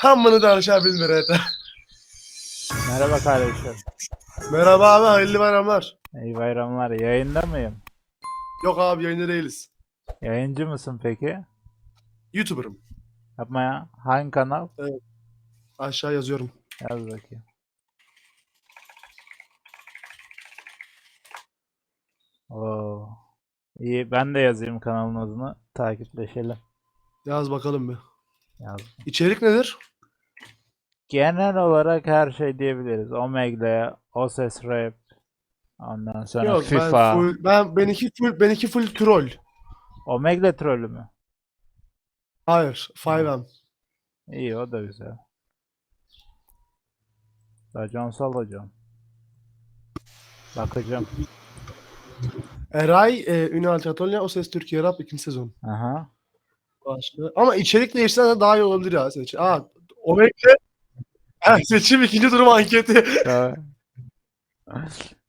Hamını da aşağı bilmir et. Merhaba kardeşim. Merhaba abi hayırlı bayramlar. İyi bayramlar. Yayında mıyım? Yok abi yayında değiliz. Yayıncı mısın peki? YouTuber'ım. Yapma ya. Hangi kanal? Aşağı yazıyorum. Yaz bakayım. Oo. İyi ben de yazayım kanalın adını. Takipleşelim. Yaz bakalım bir. Yaz. İçerik nedir? Genel olarak her şey diyebiliriz. Omegle, Oses Rap, ondan sonra Yok FIFA. ben full, ben benimki full benimki full troll. Omegle trollü mü? Hayır, 5M. İyi o da güzel. Raconsal hocam. Bakacağım. Eray, e, Ünal Çatolya, O Ses Türkiye Rap ikinci sezon. Aha. Başka. Ama içerik değiştirsen de daha iyi olabilir ya seçim. Aa, Omegle. Heh, seçim ikinci durum anketi.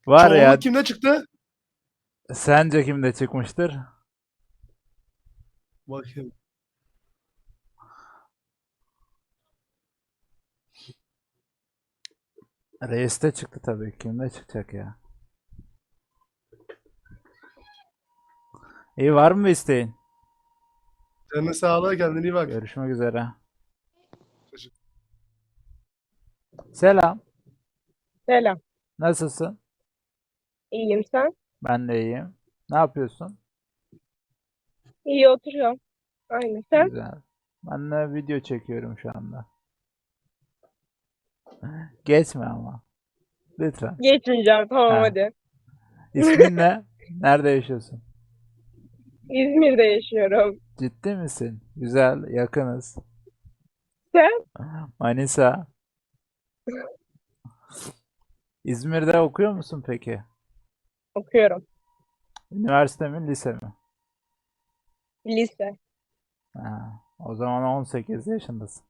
Var ya kimde çıktı? sence kimde çıkmıştır? Bakayım. Reis'te çıktı tabii. Kimde çıkacak ya? İyi var mı isteğin? Canına sağlığı kendine iyi bak. Görüşmek üzere. Teşekkür- Selam. Selam. Nasılsın? İyiyim sen? Ben de iyiyim. Ne yapıyorsun? İyi oturuyorum. Aynen sen? Güzel. Ben de video çekiyorum şu anda. Geçme ama. Lütfen. Geçmeyeceğim tamam Ha. hadi. İsmin ne? Nerede yaşıyorsun? İzmir'de yaşıyorum. Ciddi misin? Güzel, yakınız. Sen? Manisa. İzmir'de okuyor musun peki? Okuyorum. Üniversite mi, lise mi? Lise. Ha, o zaman 18 yaşındasın.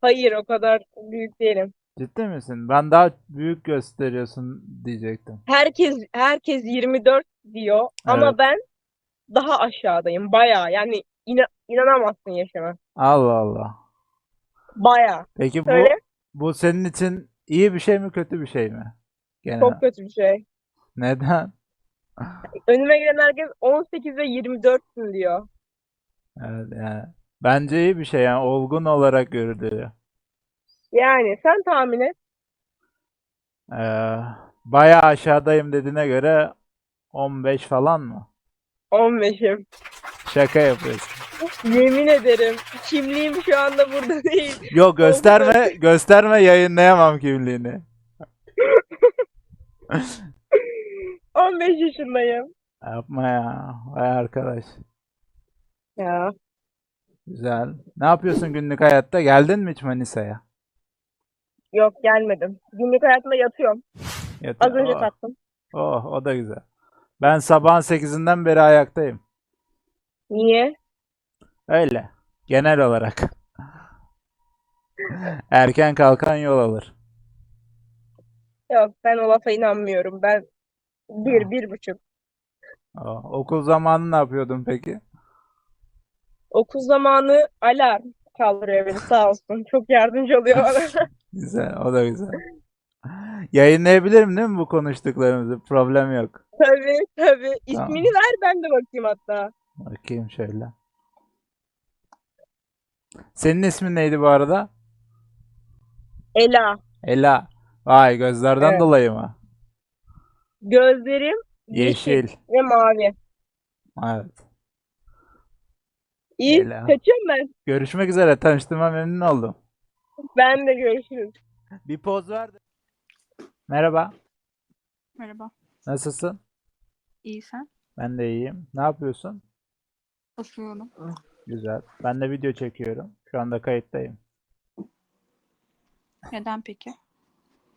Hayır o kadar büyük değilim. Ciddi misin? Ben daha büyük gösteriyorsun diyecektim. Herkes herkes 24 diyor ama Evet. ben daha aşağıdayım. Bayağı yani ina- inanamazsın yaşama. Allah Allah. Bayağı. Peki bu Söyle. bu senin için iyi bir şey mi, kötü bir şey mi? Genel. Çok kötü bir şey. Neden? Önüme gelen herkes 18 ve 24'sün diyor. Evet yani. Bence iyi bir şey yani olgun olarak görülüyor. Yani sen tahmin et. Ee, bayağı aşağıdayım dediğine göre 15 falan mı? 15'im. Şaka yapıyorsun. Yemin ederim. Kimliğim şu anda burada değil. Yok gösterme gösterme yayınlayamam kimliğini. 15 yaşındayım. Yapma ya. Vay arkadaş. Ya. Güzel. Ne yapıyorsun günlük hayatta? Geldin mi hiç Manisa'ya? Yok gelmedim. Günlük hayatımda yatıyorum. Yatıyor. Az önce Oh, taktım. oh, o da güzel. Ben sabahın 8'inden beri ayaktayım. Niye? Öyle. Genel olarak. Erken kalkan yol alır. Yok ben o lafa inanmıyorum. Ben bir, bir buçuk. Oh, okul zamanı ne yapıyordun peki? Okul zamanı alarm kaldırıyor beni sağ olsun. Çok yardımcı oluyor bana. Güzel, o da güzel. Yayınlayabilirim değil mi bu konuştuklarımızı? Problem yok. Tabii tabii. Tamam. İsmini ver ben de bakayım hatta. Bakayım şöyle. Senin ismin neydi bu arada? Ela. Ela. Vay gözlerden Evet. dolayı mı? Gözlerim Yeşil. ve mavi. Evet. İyi. Ela. Kaçıyorum ben. Görüşmek üzere. Tanıştığıma memnun oldum. Ben de görüşürüz. Bir poz ver. de- Merhaba. Merhaba. Nasılsın? İyi sen? Ben de iyiyim. Ne yapıyorsun? Oturuyorum. Güzel. Ben de video çekiyorum. Şu anda kayıttayım. Neden peki?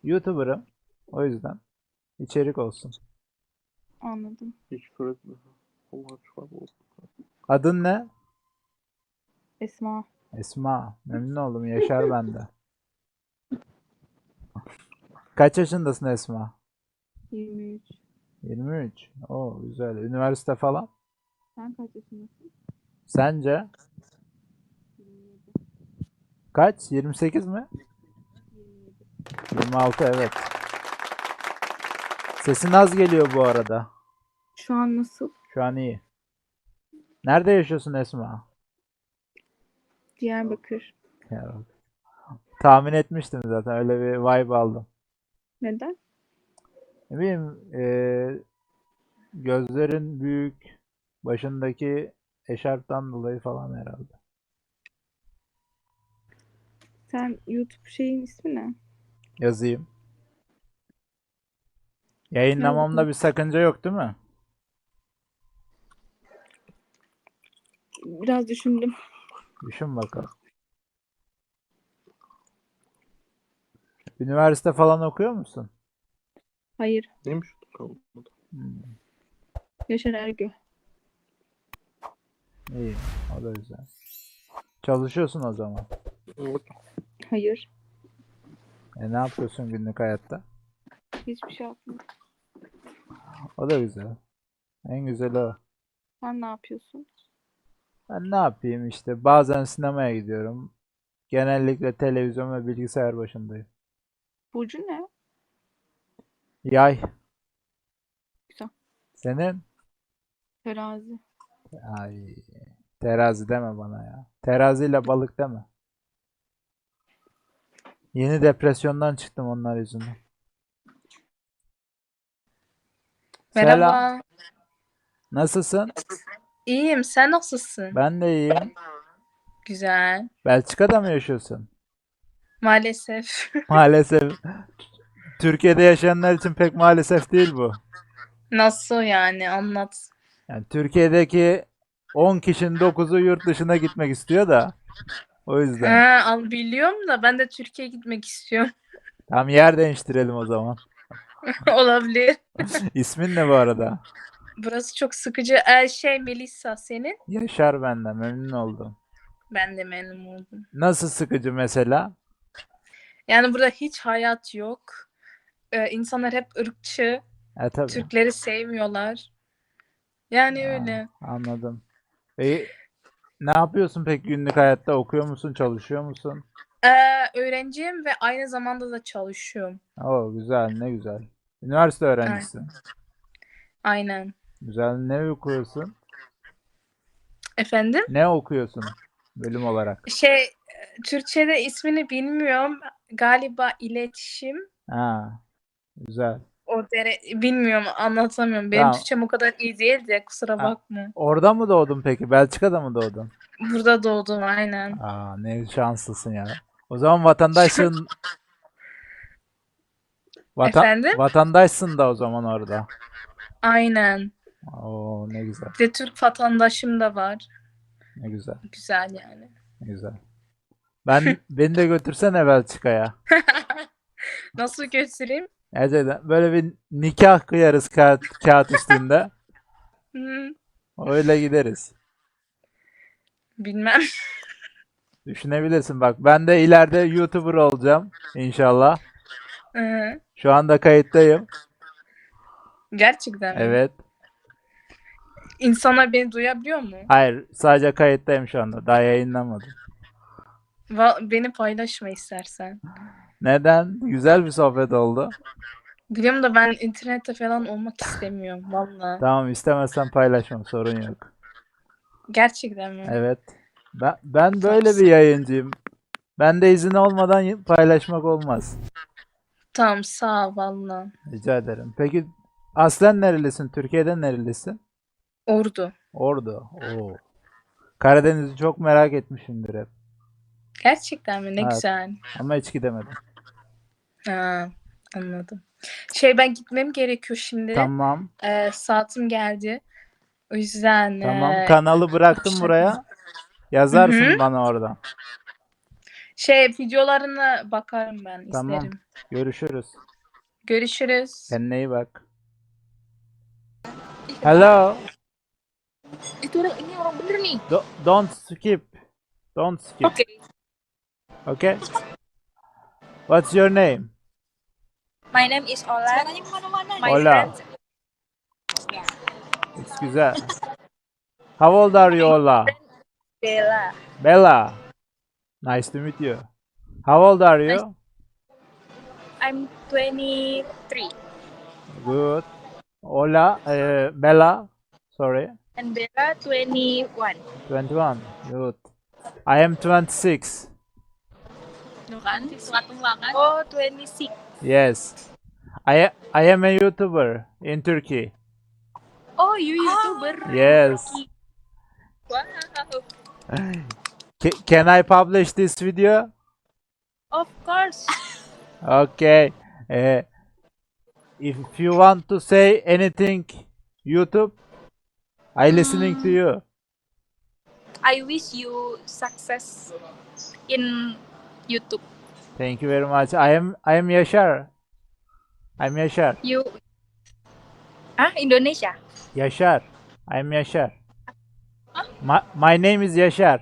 YouTuber'ım. O yüzden içerik olsun. Anladım. Adın ne? Esma. Esma. Memnun oldum. Yaşar bende. Kaç yaşındasın Esma? 23. 23. Oo güzel. Üniversite falan. Sen kaç yaşındasın? Sence? Kaç? 28 mi? 26 evet. Sesin az geliyor bu arada. Şu an nasıl? Şu an iyi. Nerede yaşıyorsun Esma? Diyarbakır. Ya bak. Tahmin etmiştim zaten. Öyle bir vibe aldım. Neden? Ne bileyim eee, gözlerin büyük, başındaki eşarptan dolayı falan herhalde. Sen YouTube şeyin ismi ne? Yazayım. Yayınlamamda bir sakınca yok değil mi? Biraz düşündüm. Düşün bakalım. Üniversite falan okuyor musun? Hayır. Neymiş? Hmm, Yaşar Ergö. iyi. O da güzel. Çalışıyorsun o zaman. Hayır. E ne yapıyorsun günlük hayatta? Hiçbir şey yapmıyorum. O da güzel. En güzeli o. Sen ne yapıyorsun? Ben ne yapayım işte bazen sinemaya gidiyorum. Genellikle televizyon ve bilgisayar başındayım. Burcu ne? Yay. Güzel. Senin? Terazi. Ay. Terazi deme bana ya. Teraziyle balık deme. Yeni depresyondan çıktım onlar yüzünden. Selam. Merhaba. Nasılsın? İyiyim. Sen nasılsın? Ben de iyiyim. Güzel. Belçika'da mı yaşıyorsun? Maalesef. Maalesef. Türkiye'de yaşayanlar için pek maalesef değil bu. Nasıl yani? Anlat. Yani Türkiye'deki 10 kişinin 9'u yurt dışına gitmek istiyor da. O yüzden. Ha, al biliyorum da ben de Türkiye'ye gitmek istiyorum. Tam yer değiştirelim o zaman. Olabilir. İsmin ne bu arada? Burası çok sıkıcı. Ee, şey Melisa senin? Yaşar benden memnun oldum. Ben de memnun oldum. Nasıl sıkıcı mesela? Yani burada hiç hayat yok. Ee, insanlar hep ırkçı. E tabii. Türkleri sevmiyorlar. Yani Aa, öyle. Anladım. E, ne yapıyorsun peki günlük hayatta? Okuyor musun, çalışıyor musun? Ee, öğrenciyim ve aynı zamanda da çalışıyorum. Oo güzel, ne güzel. Üniversite öğrencisi. Aynen. Güzel. Ne okuyorsun? Efendim? Ne okuyorsun bölüm olarak? Şey, e, Türkçe'de ismini bilmiyorum. Galiba iletişim. Ha, güzel. O dere bilmiyorum, anlatamıyorum. Benim Tamam. Türkçem o kadar iyi değil de kusura Ha. bakma. Orada mı doğdun peki? Belçika'da mı doğdun? Burada doğdum aynen. Aa, ne şanslısın ya. O zaman vatandaşsın. Vatan Efendim? vatandaşsın da o zaman orada. Aynen. Oo, ne güzel. Bir de Türk vatandaşım da var. Ne güzel. Güzel yani. Ne güzel. Ben beni de götürsene Belçika'ya. Nasıl göstereyim? Gerçekten böyle bir nikah kıyarız kağıt, kağıt üstünde. Hmm, Öyle gideriz. bilmem. Düşünebilirsin bak. Ben de ileride YouTuber olacağım inşallah. Şu anda kayıttayım. Gerçekten mi? Evet. İnsanlar beni duyabiliyor mu? Hayır, sadece kayıttayım şu anda. Daha yayınlamadım. Va- beni paylaşma istersen. Neden? Güzel bir sohbet oldu. Biliyorum da ben internette falan olmak istemiyorum valla. Tamam, istemezsen paylaşmam, sorun yok. Gerçekten mi? Evet. Ben, ben böyle bir yayıncıyım. Bende izin olmadan paylaşmak olmaz. Tamam sağ ol valla. Rica ederim. Peki aslen nerelisin? Türkiye'den nerelisin? Ordu. Ordu. Oo. Karadeniz'i çok merak etmişimdir hep. Gerçekten mi? Ne Evet. güzel. Ama hiç gidemedim. Ha, anladım. Şey ben gitmem gerekiyor şimdi. Tamam. Ee, saatim geldi. O yüzden Tamam. ee, Kanalı bıraktım buraya. Yazarsın Hı hı. bana oradan. şey videolarına bakarım ben Tamam. izlerim. Görüşürüz. Görüşürüz. Kendine iyi bak. Hello. Itu orang ini orang bener nih. Do- don't skip. Don't skip. Oke. Okay? What's your name? My name is Ola. My Ola. friend. It's güzel. How old are you Ola? Bella. Bella. Nice to meet you. How old are you? I'm 23 Good. Ola, uh, Bella. Sorry. and Bella 21. 21. Good. I am 26. Oh, 26. Yes. I I am a YouTuber in Turkey. Oh, you YouTuber. Yes. Wow. Ca- can I publish this video? Of course. Okay. Uh, if you want to say anything, YouTube, I listening to you. I wish you success in YouTube. Thank you very much. I am I am Yashar. I'm Yashar. You Ah, Indonesia. Yashar. I'm Yaşar. My, my name is Yashar.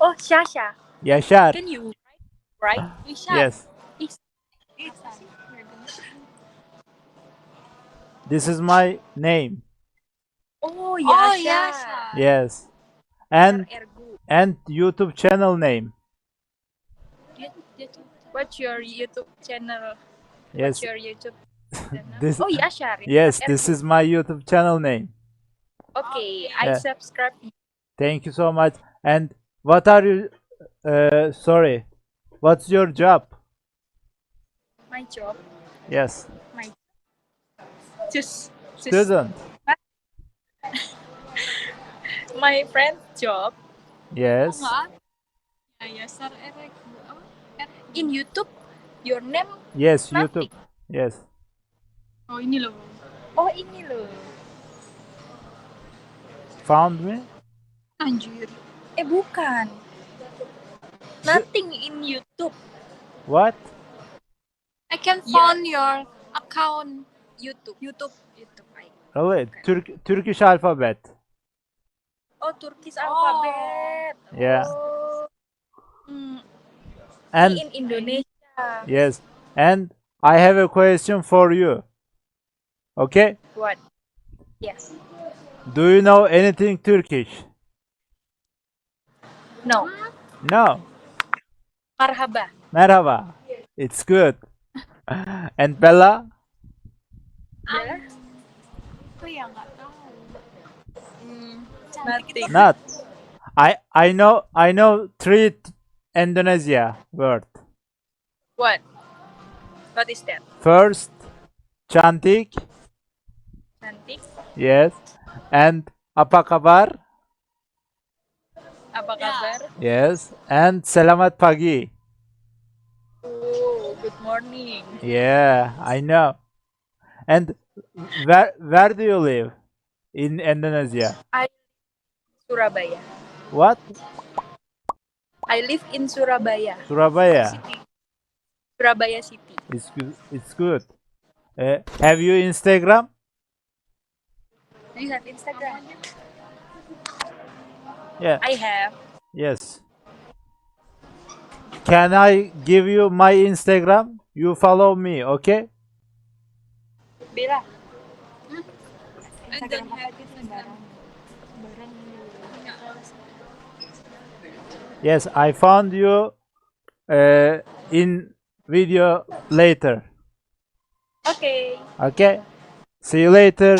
Oh, Shasha. Yaşar. Can you write? Yes. This is my name. Oh, Yasha. Yes. And and YouTube channel name. What's your YouTube channel? Yes. What's your YouTube channel? This oh, Yasha. Yes, this is my YouTube channel name. Okay, I Yeah. subscribe Thank you so much. And what are you uh sorry. What's your job? my job. Yes. Just, just Student. my friend's job Yes. In YouTube. Your name? Yes, Nothing. YouTube. Yes. Oh, ini loh. Found me? Anjir. Eh, bukan. Nothing in YouTube. What? I can find your account YouTube. YouTube. YouTube. I. Really? Türk Turkish alphabet. Oh, Turkish alphabet. Yeah. Oh. Hmm, And in Indonesia. yes. And I have a question for you. Okay? What? Yes. Do you know anything Turkish? No. No. Marhaba. Merhaba. It's good. and Bella? Bella? Hmm. Not. I I know I know three Indonesia word. What? What is that? First, cantik. Cantik. Yes. And apa kabar? Apa kabar? Yes. And selamat pagi. Oh, good morning. Yeah, I know. And where where do you live in Indonesia? I Surabaya. What? I live in Surabaya. Surabaya. City. Surabaya City. It's good. It's good. Uh, have you Instagram? Do you have Instagram? Yeah. I have. Yes. Can I give you my Instagram? You follow me, okay? Bella. Yes, I found you uh, in video later. Okay. Okay? See you later.